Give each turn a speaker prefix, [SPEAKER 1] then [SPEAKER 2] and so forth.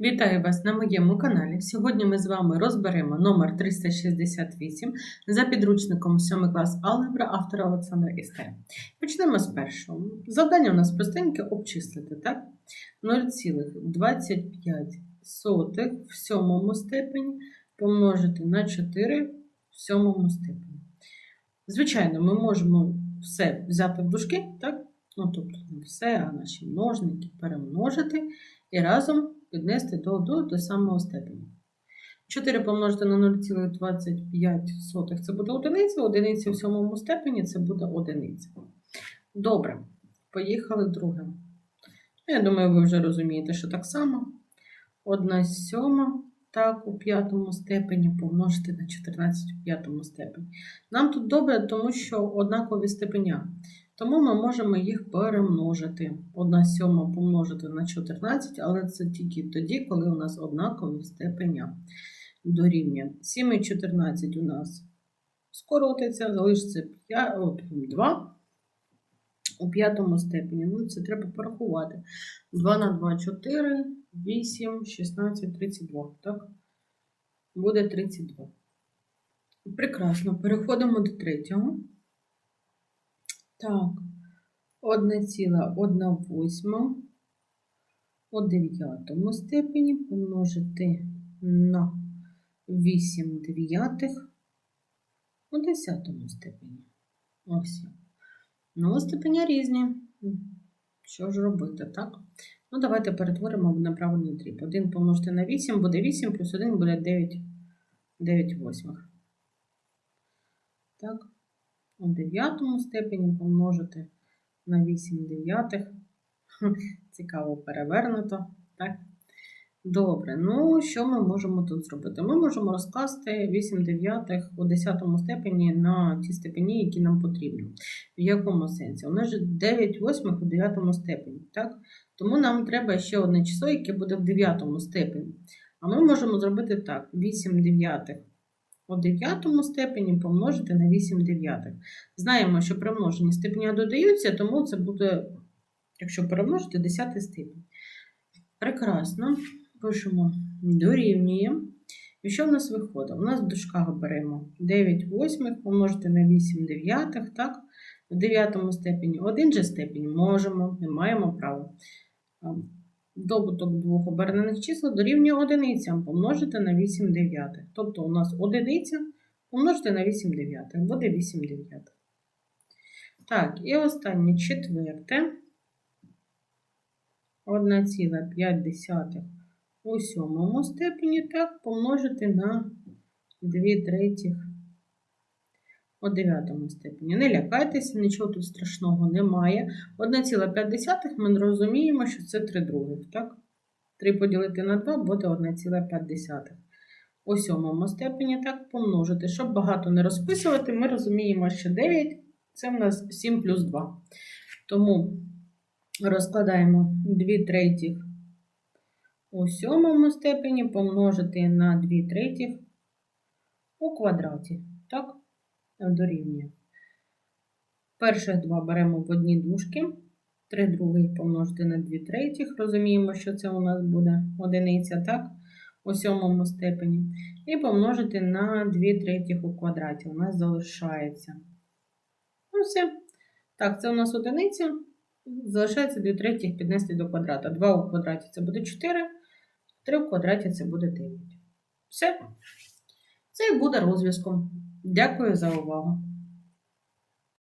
[SPEAKER 1] Вітаю вас на моєму каналі. Сьогодні ми з вами розберемо номер 368 за підручником 7 клас Алгебра автора Олександра Істе. Почнемо з першого. Завдання у нас простеньке обчислити, так? 0,25 в сьомому степені помножити на 4 в сьомому степені. Звичайно, ми можемо все взяти в дужки, так? Ну, тобто все, а наші множники перемножити і разом піднести до, до, до самого степені. 4 помножити на 0,25 це буде одиниця, одиниця в сьомому степені це буде одиниця. Добре, поїхали друге. Я думаю, ви вже розумієте, що так само. 1 сьома, так, у п'ятому степені помножити на 14 у п'ятому степені. Нам тут добре, тому що однакові степеня. Тому ми можемо їх перемножити. 1 сьома помножити на 14, але це тільки тоді, коли у нас однакові степеня дорівнює. 7 і 14 у нас скоротиться, залишиться 5, 2 у п'ятому степені. Ну, це треба порахувати. 2 на 2 4, 8, 16, 32. Так? Буде 32. Прекрасно. Переходимо до третього. Так, 1,1 восьма у дев'ятому степені помножити на 8 дев'ятих у десятому степені. Ось. Ну, степені різні. Що ж робити, так? Ну, давайте перетворимо на правильний дріб. 1 помножити на 8 буде 8, плюс 1 буде 9, 9 восьмих. Так у дев'ятому степені помножити на 8 дев'ятих. Цікаво перевернуто. Так? Добре, ну що ми можемо тут зробити? Ми можемо розкласти 8 дев'ятих у 10 степені на ті степені, які нам потрібні. В якому сенсі? У нас же 9 восьмих у 9 степені. так? Тому нам треба ще одне число, яке буде в 9 степені. А ми можемо зробити так: 8 дев'ятих у дев'ятому степені помножити на 8 дев'ятих. Знаємо, що при множенні степеня додаються, тому це буде, якщо перемножити, 10 степень. Прекрасно. Пишемо дорівнює. І що в нас виходить? У нас в дужках беремо 9 восьмих помножити на 8 дев'ятих, так? В 9 степені один же степень можемо, не маємо права. Добуток двох обернених чисел дорівнює одиницям помножити на 8 дев'ятих. Тобто у нас одиниця помножити на 8 дев'ятих, буде 8 дев'ятих. Так, і останнє четверте. 1,5 у сьомому степені, так, помножити на 2 третіх у 9 степені. Не лякайтеся, нічого тут страшного немає. 1,5 ми розуміємо, що це 3 других. так? 3 поділити на 2 буде 1,5. У сьомому степені так помножити. Щоб багато не розписувати, ми розуміємо, що 9 це в нас 7 плюс 2. Тому розкладаємо 2 третіх у сьомому степені помножити на 2 третіх у квадраті. Так? дорівнює. Перших два беремо в одні дужки, три других помножити на 2 третіх. Розуміємо, що це у нас буде одиниця, так? У сьомому степені. І помножити на 2 третіх у квадраті. У нас залишається. Ну, все. Так, це у нас одиниця. Залишається 2 третіх піднести до квадрата. 2 у квадраті це буде 4, 3 в квадраті це буде 9. Все. Це і буде розв'язком. Дякую за увагу!